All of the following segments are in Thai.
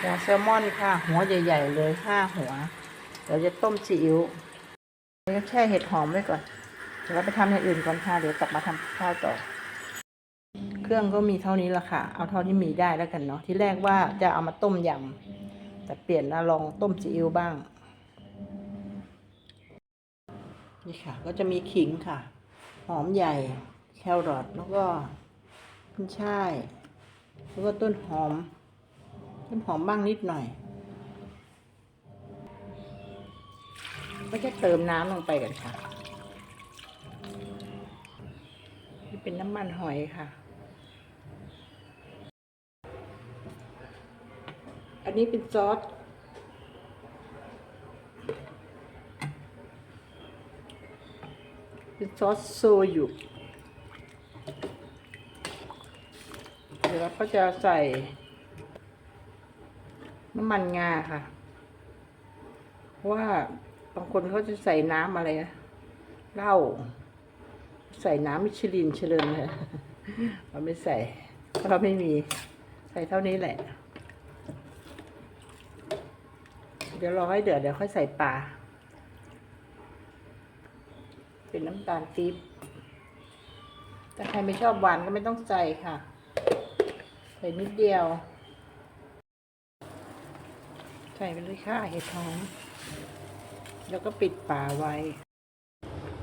หัวแซลมอนค่ะ หัวใหญ่ๆเลยห้าหัว เดี๋ยวจะต้มซีอิ๊วเดี๋ยวแช่เห็ดหอมไว้ก่อน เดี๋ยวเราไปทำอย่างอื่นก่อนค่ะ เดี๋ยวกลับมาทำข้าวต่อ เครื่องก็มีเท่านี้ละค่ะ เอาเท่าที่มีได้แล้วกันเนาะ ที่แรกว่าจะเอามาต้มยำ แต่เปลี่ยนนะลองต้มซีอิ๊วบ้าง นี่ค่ะ ก็จะมีขิงค่ะ หอมใหญ่ แครอทแล้วก็ขึ้นช่าย แล้วก็ต้นหอม ต้นหอมบ้างนิดหน่อย ก็จะเติมน้ำลงไปกันค่ะ นี่เป็นน้ำมันหอยค่ะ อันนี้เป็นซอสเป็นซอสโซยุเดี๋ยวเราก็จะใส่ น้ำมันงาค่ะ เพราะว่าบางคนเขาจะใส่น้ำอะไรนะเหล้าใส่น้ำมิชลินเฉลิมเลยเราไม่ใส่เพราะเราไม่มี ใส่เท่านี้แหละ เดี๋ยวรอให้เดือดเดี๋ยวค่อยใส่ปลา เป็นน้ำตาลปี๊บแต่ใครไม่ชอบหวานก็ไม่ต้องใส่ค่ะ ใส่นิดเดียว ใส่ไปเลยค่ะเห็ดหอม แล้วก็ปิดฝาไว้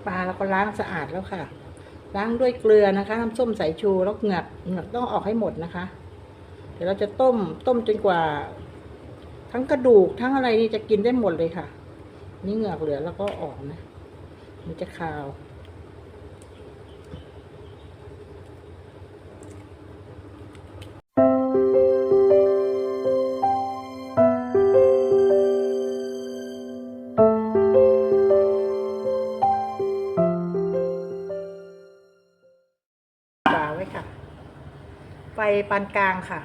ปลาเราก็ล้างสะอาดแล้วค่ะ ล้างด้วยเกลือนะคะ น้ำส้มสายชูแล้วเหงือกเหงือกต้องออกให้หมดนะคะ เดี๋ยวเราจะต้มต้มจนกว่า ทั้งกระดูกทั้งอะไรนี่จะกินได้หมดเลยค่ะ นี่เหงือกเหลือแล้วก็ออกนะ มันจะคาว ฝาไว้ค่ะ ไฟปานกลางค่ะ